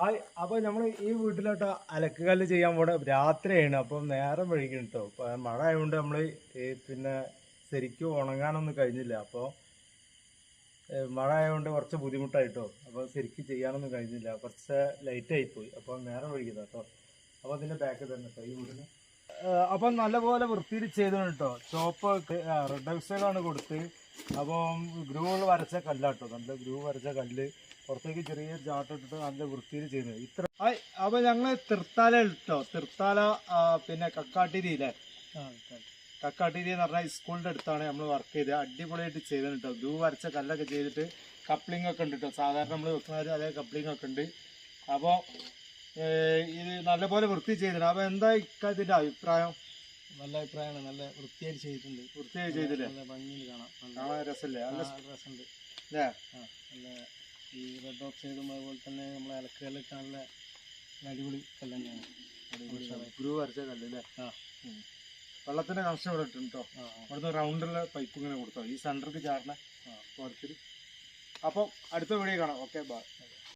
Hi അപ്പൊ നമ്മൾ ഈ വീട്ടിലോട്ട് അലക്കുകല്ല് ചെയ്യാൻ പോണ രാത്രിയാണ്. അപ്പം നേരം വഴിക്കണം കേട്ടോ മഴ ആയതുകൊണ്ട് നമ്മൾ പിന്നെ ശരിക്കും ഉണങ്ങാനൊന്നും കഴിഞ്ഞില്ല. അപ്പോൾ മഴ ആയതുകൊണ്ട് കുറച്ച് ബുദ്ധിമുട്ടായിട്ടോ അപ്പോൾ ശരിക്കും ചെയ്യാനൊന്നും കഴിഞ്ഞില്ല. കുറച്ച് ലൈറ്റ് ആയി പോയി. അപ്പോൾ നേരം വഴിക്കുന്ന കേട്ടോ അപ്പോൾ അതിന്റെ ബാക്ക് തന്നെ കേട്ടോ ഈ വീടിന്. അപ്പം നല്ലപോലെ വൃത്തിയിൽ ചെയ്തു ചോപ്പ് റെഡ് ഓക്സൈഡാണ് കൊടുത്ത് അപ്പം ഗ്രൂവ് വരച്ച കല്ലാട്ടോ. നല്ല ഗ്രൂവ് വരച്ച കല്ല്. പുറത്തേക്ക് ചെറിയ ചാട്ടിട്ടിട്ട് നല്ല വൃത്തിയിൽ ചെയ്യുന്നത് ഇത്ര അപ്പൊ ഞങ്ങൾ തിർത്താല ഇട്ടോ? തിർത്താല ആ, പിന്നെ കക്കാട്ടിരിയിലെ? കക്കാട്ടിരി എന്ന് പറഞ്ഞാൽ സ്കൂളിന്റെ അടുത്താണ് നമ്മൾ വർക്ക് ചെയ്തത്. അടിപൊളിയായിട്ട് ചെയ്തത് കേട്ടോ ഗ്രൂവ് വരച്ച കല്ലൊക്കെ ചെയ്തിട്ട് കപ്ലിംഗ് ഒക്കെ ഉണ്ട് കേട്ടോ സാധാരണ നമ്മൾ വെക്കുന്ന അതേ കപ്ലിംഗ് ഒക്കെ ഉണ്ട്. അപ്പോൾ ഇത് നല്ലപോലെ വൃത്തി ചെയ്തിട്ടുണ്ട്. അപ്പോൾ എന്താ ഇക്കാര്യത്തിന്റെ അഭിപ്രായം? നല്ല അഭിപ്രായമാണ്. നല്ല വൃത്തിയായിട്ട് ചെയ്തിട്ടുണ്ട്. വൃത്തിയായി ചെയ്തില്ലേ? നല്ല ഭംഗിയിൽ കാണാം. കാണാൻ രസമല്ലേ നല്ല രസമുണ്ട്. അല്ലേ ആ നല്ല ഈ റെഡ് ഓക്സൈഡും അതുപോലെ തന്നെ നമ്മളെ ഇലക്കുകളൊക്കെ നല്ല അടിപൊളി കല്ല് തന്നെയാണ്. അടിപൊളി ഉഷാറായി. ഗ്രൂ വരച്ച കല്ല് അല്ലേ ആ. ഉം. വെള്ളത്തിന്റെ കണക്ഷൻ ഇവിടെ ഇട്ടുണ്ട് കേട്ടോ. ഇവിടുന്ന് റൗണ്ടുള്ള പൈപ്പ് ഇങ്ങനെ കൊടുത്തോ. ഈ സെന്റർക്ക് ചാടണ ആ. അപ്പോൾ അടുത്ത വീഡിയോ കാണാം. Okay bye